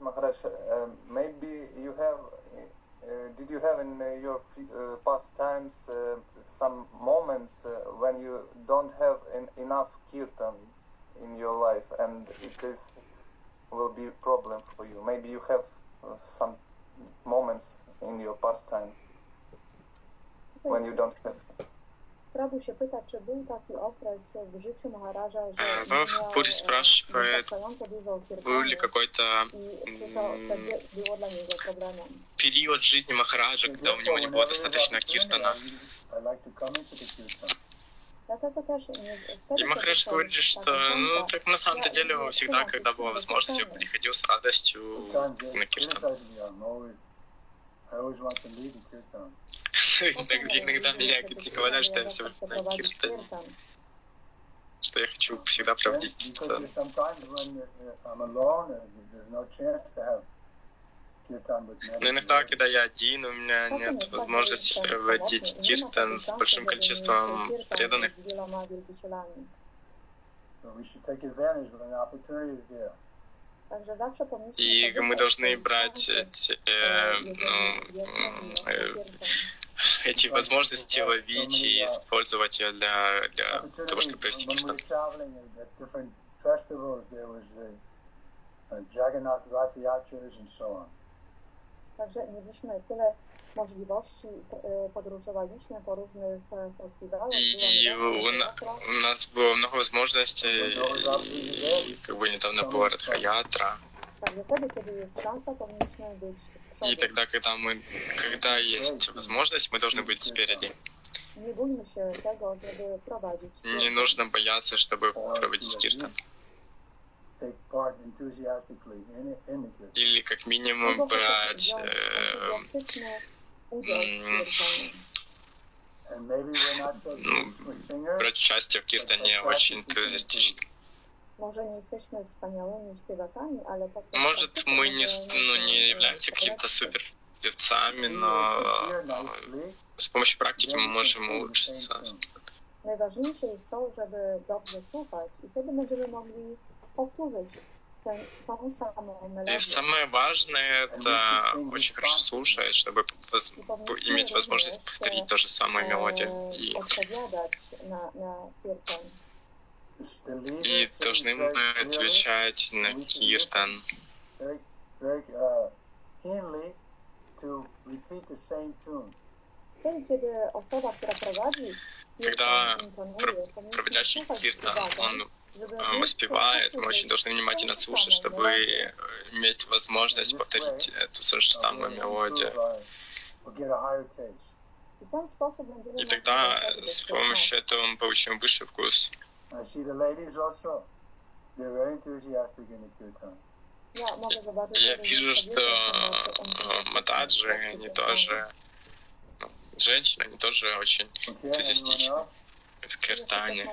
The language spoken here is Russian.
Maharaj, uh, maybe you have, uh, did you have in uh, your uh, past times uh, some moments uh, when you don't have en- enough kirtan in your life and it is will be problem for you? Maybe you have uh, some moments in your past time when you don't have. Prabu się pyta, czy był taki okres w życiu Maharaja, że Э, nie Вав miał, Пури e, спрашивает, wystarczająco dużo был ли kirtanu какой-то i czy to wtedy było dla niego problemem. период жизни Махараджа, когда у него не было достаточно киртана. I like to come into the kirtan. Dlatego też nie, wtedy, И Махарадж kiedy говорит, to jest что, taka ну, szansa, так на самом я деле не всегда, всегда когда была хочу возможность, я киртана. приходил с радостью Sometimes they на киртан. Иногда, меня критиковали, что я все на киртане, что я хочу всегда проводить киртан. there's sometimes when uh, I'm alone, there's no chance to have kirtan with many. Но иногда, когда я один, у меня нет возможности проводить киртан с большим количеством преданных. So we should take advantage when the opportunity is there. И мы должны брать эти, э, ну, э, эти возможности ловить и использовать ее для, для того, чтобы Opportunities, провести Także mieliśmy tyle możliwości, e, podróżowaliśmy po różnych e, festiwalach. И у, на- у нас было много возможностей, и как бы недавно была Радхаятра. Także wtedy, kiedy jest szansa, powinniśmy być z И przodu. тогда, когда мы, когда есть возможность, мы должны быть спереди. Nie bójmy się tego, żeby prowadzić. Не нужно бояться, чтобы проводить киртан. Или как минимум брать, э, Ну, брать участие в киртане очень энтузиастично. Может, мы не, ну, не являемся какими-то супер певцами, но э, с помощью практики мы можем улучшиться. Najważniejsze jest to, żeby dobrze słuchać i wtedy będziemy mogli samą И самое важное это очень хорошо слушать, чтобы иметь возможность повторить ту же самую мелодию. e, И, и должны мы отвечать на киртан. Uh, Когда Проводящий киртан, он э, воспевает, мы очень должны внимательно слушать, чтобы э, иметь возможность повторить эту Uh, мелодию. И тогда с помощью этого мы получим высший вкус. Я вижу, что э, w они тоже, ну, женщины, они тоже очень else? в киртане.